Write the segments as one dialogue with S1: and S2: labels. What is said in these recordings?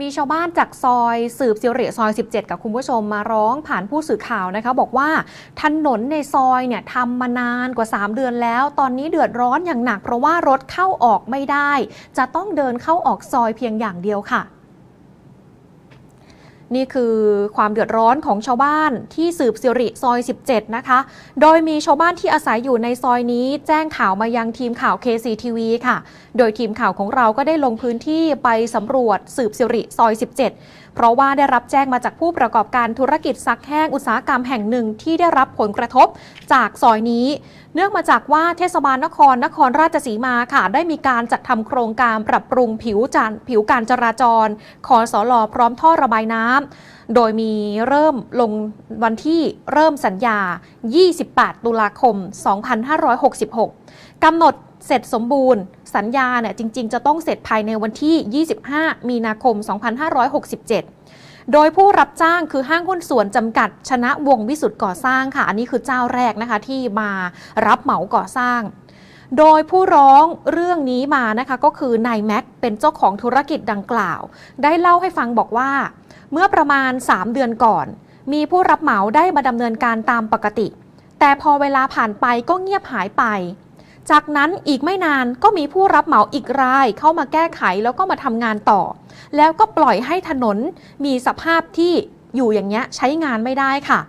S1: มีชาวบ้านจากซอยสืบสิริซอย 17 กับคุณผู้ชมมาร้องผ่านผู้สื่อข่าวนะคะ บอกว่าถนนในซอยเนี่ยทำมานานกว่า 3 เดือนแล้ว ตอนนี้เดือดร้อนอย่างหนักเพราะว่ารถเข้าออกไม่ได้ จะต้องเดินเข้าออกซอยเพียงอย่างเดียวค่ะ นี่คือความเดือดร้อนของชาวบ้านที่สืบสิริซอย 17 นะคะ โดยมีชาวบ้านที่อาศัยอยู่ในซอยนี้ แจ้งข่าวมายังทีมข่าว KCTV ค่ะ โดยทีมข่าวของเราก็ได้ลงพื้นที่ไปสำรวจสืบสิริซอย 17 เพราะว่าได้รับแจ้งมาจากผู้ประกอบการธุรกิจซักแห้งอุตสาหกรรมแห่งหนึ่งที่ได้รับผลกระทบจากซอยนี้ เนื่องมาจากว่าเทศบาลนครนครราชสีมาค่ะ ได้มีการจัดทำโครงการปรับปรุงผิวจานผิวการจราจรคอสลอพร้อมท่อระบายน้ำโดยมีเริ่มลงวันที่เริ่มสัญญา 28 ตุลาคม 2566กำหนด เสร็จสมบูรณ์ สัญญาเนี่ยจริง ๆ จะต้องเสร็จภายในวันที่ 25 มีนาคม 2567 โดยผู้รับจ้างคือห้างหุ้นส่วนจำกัดชนะวงวิสุทธ์ก่อสร้างค่ะ อันนี้คือเจ้าแรกนะคะที่มารับเหมาก่อสร้าง โดยผู้ร้องเรื่องนี้มานะคะก็คือนายแม็กเป็นเจ้าของธุรกิจดังกล่าว ได้เล่าให้ฟังบอกว่า เมื่อประมาณ 3 เดือนก่อน มีผู้รับเหมาได้มาดำเนินการตามปกติ แต่พอเวลาผ่านไปก็เงียบหายไป จากนั้นอีกไม่นานก็มีผู้รับเหมาอีกรายเข้ามาแก้ไขแล้วก็มาทำงานต่อ แล้วก็ปล่อยให้ถนนมีสภาพที่อยู่อย่างเงี้ยใช้งานไม่ได้ค่ะ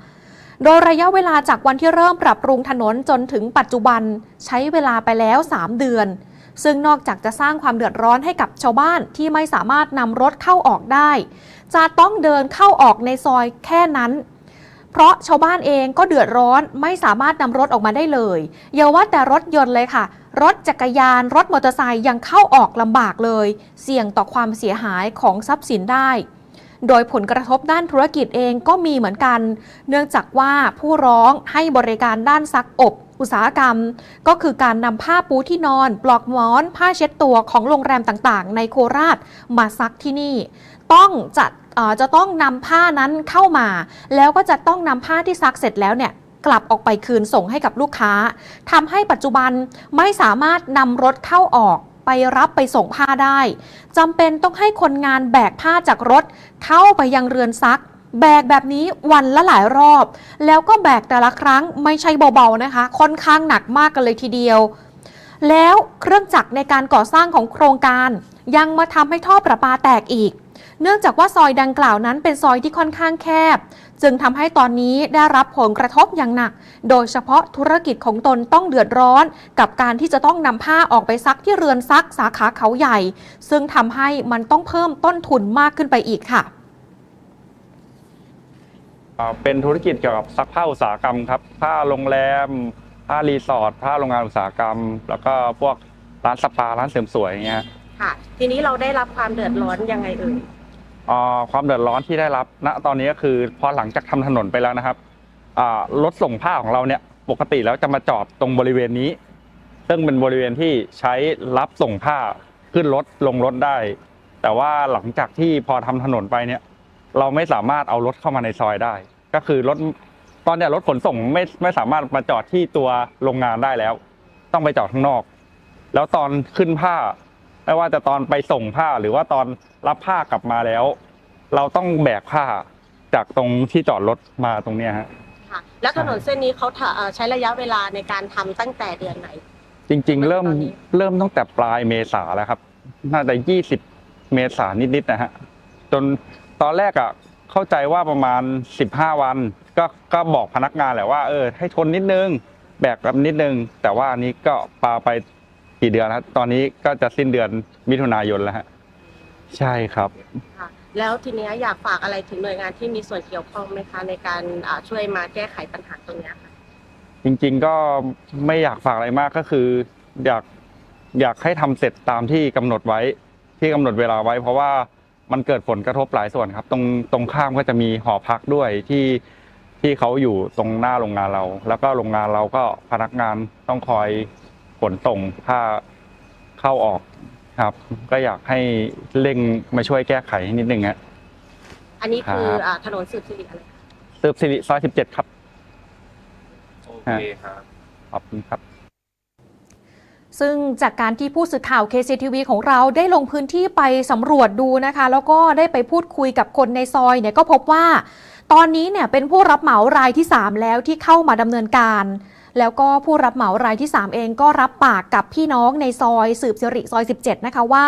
S1: โดยระยะเวลาจากวันที่เริ่มปรับปรุงถนนจนถึงปัจจุบันใช้เวลาไปแล้ว 3 เดือน ซึ่งนอกจากจะสร้างความเดือดร้อนให้กับชาวบ้านที่ไม่สามารถนำรถเข้าออกได้ จะต้องเดินเข้าออกในซอยแค่นั้น เพราะชาวบ้านเองก็เดือดร้อนไม่สามารถนำรถออกมาได้เลยอย่าว่าแต่รถยนต์เลยค่ะ รถจักรยาน รถมอเตอร์ไซค์ยังเข้าออกลำบากเลย เสี่ยงต่อความเสียหายของทรัพย์สินได้ โดยผลกระทบด้านธุรกิจเองก็มีเหมือนกัน เนื่องจากว่าผู้ร้องให้บริการด้านซักอบอุตสาหกรรม ก็คือการนำผ้าปูที่นอน ปลอกหมอน ผ้าเช็ดตัวของโรงแรมต่างๆ ในโคราชมาซักที่นี่ ต้องจัด จะต้องนำผ้านั้นเข้ามา แล้วก็จะต้องนำผ้าที่ซักเสร็จแล้วเนี่ยกลับออกไปคืนส่งให้กับลูกค้าทำให้ปัจจุบันไม่สามารถนำรถเข้าออกไปรับไปส่งผ้าได้จำเป็นต้องให้คนงานแบกผ้าจากรถ เข้าไปยังเรือนซัก แบกแบบนี้วันละหลายรอบ แล้วก็แบกแต่ละครั้งไม่ใช่เบาๆนะคะ ค่อนข้างหนักมากกันเลยทีเดียว แล้วเครื่องจักรในการก่อสร้างของโครงการ ยังมาทำให้ท่อประปาแตกอีก เนื่องจากว่าซอยดังกล่าวนั้นเป็นซอยที่ค่อนข้างแคบ จึงทำให้ตอนนี้ได้รับผลกระทบอย่างหนัก โดยเฉพาะธุรกิจของตนต้องเดือดร้อน กับการที่จะต้องนำผ้าออกไปซักที่เรือนซักสาขาเขาใหญ่ ซึ่งทำให้มันต้องเพิ่มต้นทุนมากขึ้นไปอีกค่ะ
S2: อ่าเป็นธุรกิจเกี่ยวกับซักผ้าอุตสาหกรรมครับผ้าโรงแรมผ้ารีสอร์ทผ้าโรงงานอุตสาหกรรม แล้วก็พวกร้านสปาร้านเสริมสวยอย่างเงี้ย
S3: ค่ะ ทีนี้เราได้รับความเดือดร้อนยังไงเอ่ย
S2: อ่า ความเดือดร้อนที่ได้รับณตอนนี้ก็คือพอหลังจากทำถนนไปแล้วนะครับรถส่งผ้าของเราเนี่ยปกติแล้วจะมาจอดตรงบริเวณนี้ ซึ่งเป็นบริเวณที่ใช้รับส่งผ้าขึ้นรถลงรถได้ แต่ว่าหลังจากที่พอทำถนนไปเนี่ย เราไม่สามารถเอารถเข้ามาในซอยได้ ก็คือรถตอนเนี้ยรถขนส่งไม่ไม่สามารถมาจอดที่ตัวโรงงานได้แล้ว ต้องไปจอดข้างนอก แล้วตอนขึ้นผ้า ไม่ว่าจะตอนไปส่งผ้าหรือว่าตอนรับผ้ากลับมาแล้ว เราต้องแบกผ้าจากตรงที่จอดรถมาตรงเนี้ยฮะ
S3: ค่ะ แล้วถนนเส้นนี้เขาทะเอ่อใช้ระยะเวลาในการทำตั้งแต่เดือนไหน
S2: จริง ๆ เริ่ม
S3: ตอนนี้
S2: เริ่มตั้งแต่ปลายเมษาแล้วครับ น่าจะยี่สิบเมษานิดๆนะฮะ จนตอนแรกอะเข้าใจว่าประมาณสิบห้าวัน ก็ก็บอกพนักงานแหละว่าเออให้ทนนิดนึง แบกรับนิดนึง แต่ว่าอันนี้ก็ปาไป กี่เดือนแล้วตอนนี้ก็จะสิ้นเดือนมิถุนายนแล้วฮะใช่ครับ
S3: ค่ะแล้วทีเนี้ยอยากฝากอะไรถึงหน่วยงานที่มีส่วนเกี่ยวข้องไหมคะในการอ่าช่วยมาแก้ไขปัญหาตรงเนี้ยค่ะ
S2: จริงๆก็ไม่อยากฝากอะไรมากก็คือ อยากอยากให้ทำเสร็จตามที่กำหนดไว้ที่กำหนดเวลาไว้ เพราะว่ามันเกิดผลกระทบหลายส่วนครับ ตรงตรงข้ามก็จะมีหอพักด้วยที่ที่เขาอยู่ตรงหน้าโรงงานเรา แล้วก็โรงงานเราก็พนักงานต้องคอยข นส่งผ้าเข้าออกครับ ก็อยากให้เร่งมาช่วยแก้ไขนิดนึงฮะ
S3: อันนี้คือ
S2: ครับ
S3: อ่าถนนสืบสิริอะไรคะ
S2: สืบสิริซอยสิบเจ็ดครับ
S4: โอเคครับ
S2: ขอบคุณครับ
S1: ซึ่งจากการที่ผู้สื่อข่าว KCTV ของเราได้ลงพื้นที่ไปสำรวจดูนะคะ แล้วก็ได้ไปพูดคุยกับคนในซอยเนี่ยก็พบว่า ตอนนี้เนี่ยเป็นผู้รับเหมารายที่ 3 แล้วที่เข้ามาดำเนินการ แล้วก็ผู้รับเหมารายที่ 3 เองก็รับปากกับพี่น้องในซอยสืบสิริซอย 17 นะคะว่า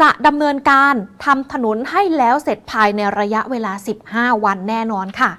S1: จะดำเนินการทำถนนให้แล้วเสร็จภายในระยะเวลา 15 วันแน่นอนค่ะ